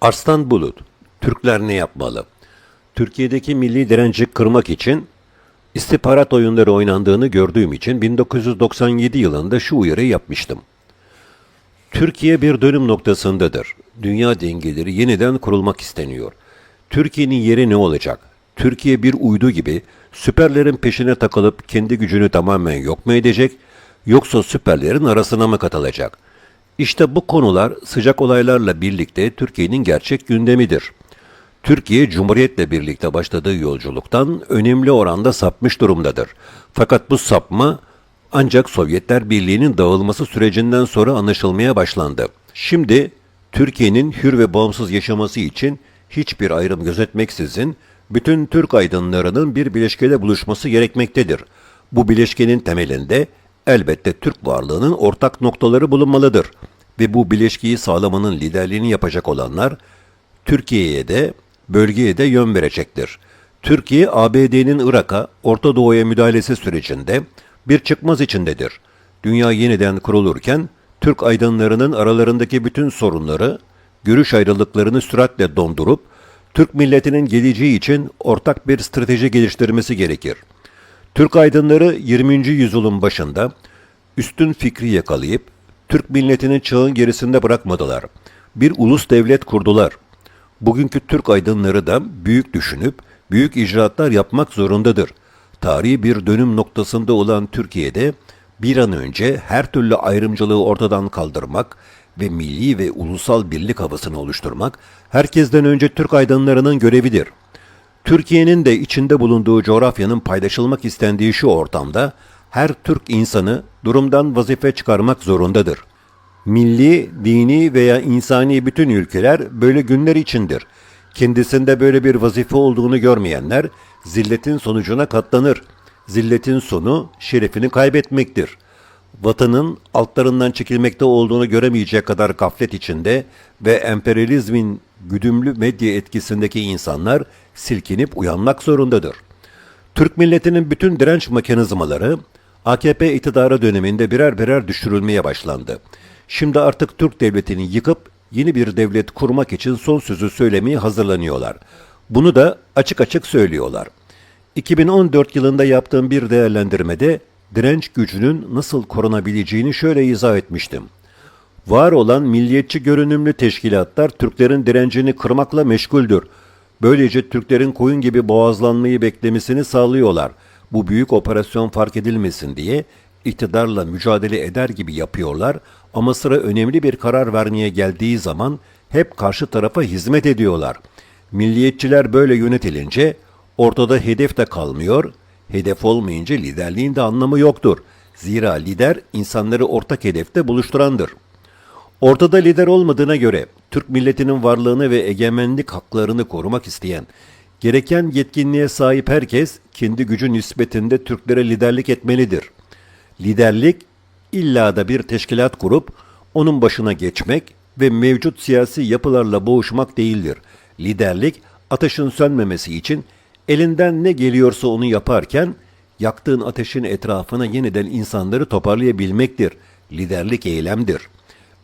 Arslan Bulut, Türkler ne yapmalı? Türkiye'deki milli direnci kırmak için istihbarat oyunları oynandığını gördüğüm için 1997 yılında şu uyarıyı yapmıştım. Türkiye bir dönüm noktasındadır. Dünya dengeleri yeniden kurulmak isteniyor. Türkiye'nin yeri ne olacak? Türkiye bir uydu gibi süperlerin peşine takılıp kendi gücünü tamamen yok mu edecek yoksa süperlerin arasına mı katılacak? İşte bu konular sıcak olaylarla birlikte Türkiye'nin gerçek gündemidir. Türkiye Cumhuriyet'le birlikte başladığı yolculuktan önemli oranda sapmış durumdadır. Fakat bu sapma ancak Sovyetler Birliği'nin dağılması sürecinden sonra anlaşılmaya başlandı. Şimdi Türkiye'nin hür ve bağımsız yaşaması için hiçbir ayrım gözetmeksizin bütün Türk aydınlarının bir bileşkede buluşması gerekmektedir. Bu bileşkenin temelinde elbette Türk varlığının ortak noktaları bulunmalıdır ve bu bileşkeyi sağlamanın liderliğini yapacak olanlar Türkiye'ye de bölgeye de yön verecektir. Türkiye, ABD'nin Irak'a, Orta Doğu'ya müdahalesi sürecinde bir çıkmaz içindedir. Dünya yeniden kurulurken Türk aydınlarının aralarındaki bütün sorunları, görüş ayrılıklarını süratle dondurup Türk milletinin geleceği için ortak bir strateji geliştirmesi gerekir. Türk aydınları 20. yüzyılın başında üstün fikri yakalayıp Türk milletini çağın gerisinde bırakmadılar. Bir ulus devlet kurdular. Bugünkü Türk aydınları da büyük düşünüp büyük icraatlar yapmak zorundadır. Tarihi bir dönüm noktasında olan Türkiye'de bir an önce her türlü ayrımcılığı ortadan kaldırmak ve milli ve ulusal birlik havasını oluşturmak herkesten önce Türk aydınlarının görevidir. Türkiye'nin de içinde bulunduğu coğrafyanın paylaşılmak istendiği şu ortamda her Türk insanı durumdan vazife çıkarmak zorundadır. Milli, dini veya insani bütün ülkeler böyle günler içindir. Kendisinde böyle bir vazife olduğunu görmeyenler zilletin sonucuna katlanır. Zilletin sonu şerefini kaybetmektir. Vatanın altlarından çekilmekte olduğunu göremeyecek kadar gaflet içinde ve emperyalizmin güdümlü medya etkisindeki insanlar silkinip uyanmak zorundadır. Türk milletinin bütün direnç mekanizmaları AKP iktidarı döneminde birer birer düşürülmeye başlandı. Şimdi artık Türk devletini yıkıp yeni bir devlet kurmak için son sözü söylemeye hazırlanıyorlar. Bunu da açık açık söylüyorlar. 2014 yılında yaptığım bir değerlendirmede direnç gücünün nasıl korunabileceğini şöyle izah etmiştim. Var olan milliyetçi görünümlü teşkilatlar Türklerin direncini kırmakla meşguldür. Böylece Türklerin koyun gibi boğazlanmayı beklemesini sağlıyorlar. Bu büyük operasyon fark edilmesin diye iktidarla mücadele eder gibi yapıyorlar ama sıra önemli bir karar vermeye geldiği zaman hep karşı tarafa hizmet ediyorlar. Milliyetçiler böyle yönetilince ortada hedef de kalmıyor, hedef olmayınca liderliğin de anlamı yoktur. Zira lider insanları ortak hedefte buluşturandır. Ortada lider olmadığına göre Türk milletinin varlığını ve egemenlik haklarını korumak isteyen, gereken yetkinliğe sahip herkes kendi gücü nispetinde Türklere liderlik etmelidir. Liderlik illa da bir teşkilat kurup onun başına geçmek ve mevcut siyasi yapılarla boğuşmak değildir. Liderlik ateşin sönmemesi için elinden ne geliyorsa onu yaparken yaktığın ateşin etrafına yeniden insanları toparlayabilmektir. Liderlik eylemdir.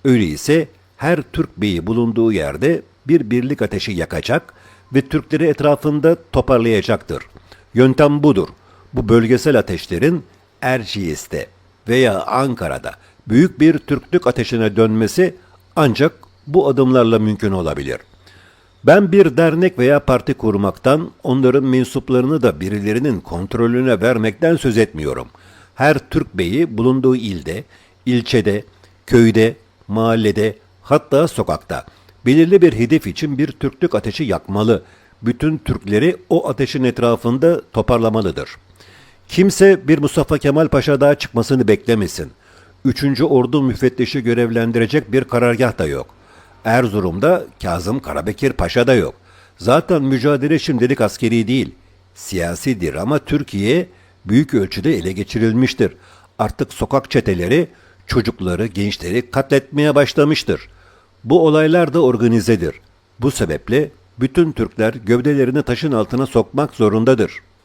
Öyleyse her Türk beyi bulunduğu yerde bir birlik ateşi yakacak ve Türkleri etrafında toparlayacaktır. Yöntem budur. Bu bölgesel ateşlerin Erciyes'te veya Ankara'da büyük bir Türklük ateşine dönmesi ancak bu adımlarla mümkün olabilir. Ben bir dernek veya parti kurmaktan, onların mensuplarını da birilerinin kontrolüne vermekten söz etmiyorum. Her Türk beyi bulunduğu ilde, ilçede, köyde, mahallede, hatta sokakta belirli bir hedef için bir Türklük ateşi yakmalı. Bütün Türkleri o ateşin etrafında toparlamalıdır. Kimse bir Mustafa Kemal Paşa daha çıkmasını beklemesin. Üçüncü Ordu müfettişi görevlendirecek bir karargah da yok. Erzurum'da Kazım Karabekir Paşa da yok. Zaten mücadele şimdilik askeri değil, siyasidir ama Türkiye büyük ölçüde ele geçirilmiştir. Artık sokak çeteleri çocukları, gençleri katletmeye başlamıştır. Bu olaylar da organizedir. Bu sebeple bütün Türkler gövdelerini taşın altına sokmak zorundadır.''